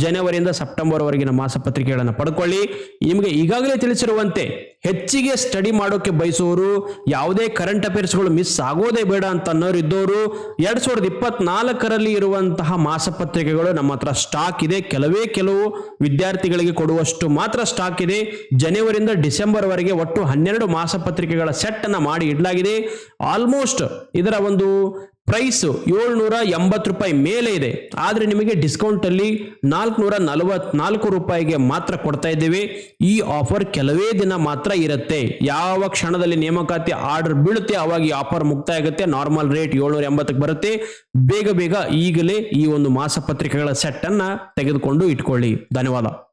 ಜನವರಿಯಿಂದ ಸೆಪ್ಟೆಂಬರ್ ವರೆಗಿನ ಮಾಸಪತ್ರಿಕೆಗಳನ್ನು ಪಡ್ಕೊಳ್ಳಿ. ನಿಮಗೆ ಈಗಾಗಲೇ ತಿಳಿಸಿರುವಂತೆ ಹೆಚ್ಚಿಗೆ ಸ್ಟಡಿ ಮಾಡೋಕೆ ಬಯಸೋರು ಯಾವುದೇ ಕರೆಂಟ್ ಅಫೇರ್ಸ್ಗಳು ಮಿಸ್ ಆಗೋದೇ ಬೇಡ ಅಂತ ಅನ್ನೋರು ಇದ್ದವರು ಎರಡ್ ಸಾವಿರದ ಇಪ್ಪತ್ನಾಲ್ಕರಲ್ಲಿ ಇರುವಂತಹ ಮಾಸಪತ್ರಿಕೆಗಳು ನಮ್ಮ ಹತ್ರ ಸ್ಟಾಕ್ ಇದೆ. ಕೆಲವೇ ಕೆಲವು ವಿದ್ಯಾರ್ಥಿಗಳಿಗೆ ಕೊಡುವಷ್ಟು ಮಾತ್ರ ಸ್ಟಾಕ್ ಇದೆ. ಜನವರಿಯಿಂದ ಡಿಸೆಂಬರ್ ವರೆಗೆ ಒಟ್ಟು ಹನ್ನೆರಡು ಮಾಸಪತ್ರಿಕೆಗಳ ಸೆಟ್ ಅನ್ನ ಮಾಡಿ ಇಡಲಾಗಿದೆ. ಆಲ್ಮೋಸ್ಟ್ ಇದರ ಒಂದು ಪ್ರೈಸ್ ಏಳ್ನೂರ ಎಂಬತ್ತು ರೂಪಾಯಿ ಮೇಲೆ ಇದೆ. ಆದರೆ ನಿಮಗೆ ಡಿಸ್ಕೌಂಟ್ ಅಲ್ಲಿ ನಾಲ್ಕುನೂರ ನಲವತ್ನಾಲ್ಕು ರೂಪಾಯಿಗೆ ಮಾತ್ರ ಕೊಡ್ತಾ ಇದ್ದೇವೆ. ಈ ಆಫರ್ ಕೆಲವೇ ದಿನ ಮಾತ್ರ ಇರುತ್ತೆ. ಯಾವ ಕ್ಷಣದಲ್ಲಿ ನೇಮಕಾತಿ ಆರ್ಡರ್ ಬೀಳುತ್ತೆ, ಅವಾಗ ಈ ಆಫರ್ ಮುಕ್ತಾಯ ಆಗುತ್ತೆ. ನಾರ್ಮಲ್ ರೇಟ್ ಏಳ್ನೂರ ಎಂಬತ್ತಕ್ಕೆ ಬರುತ್ತೆ. ಬೇಗ ಬೇಗ ಈಗಲೇ ಈ ಒಂದು ಮಾಸಪತ್ರಿಕೆಗಳ ಸೆಟ್ ಅನ್ನ ತೆಗೆದುಕೊಂಡು ಇಟ್ಕೊಳ್ಳಿ. ಧನ್ಯವಾದ.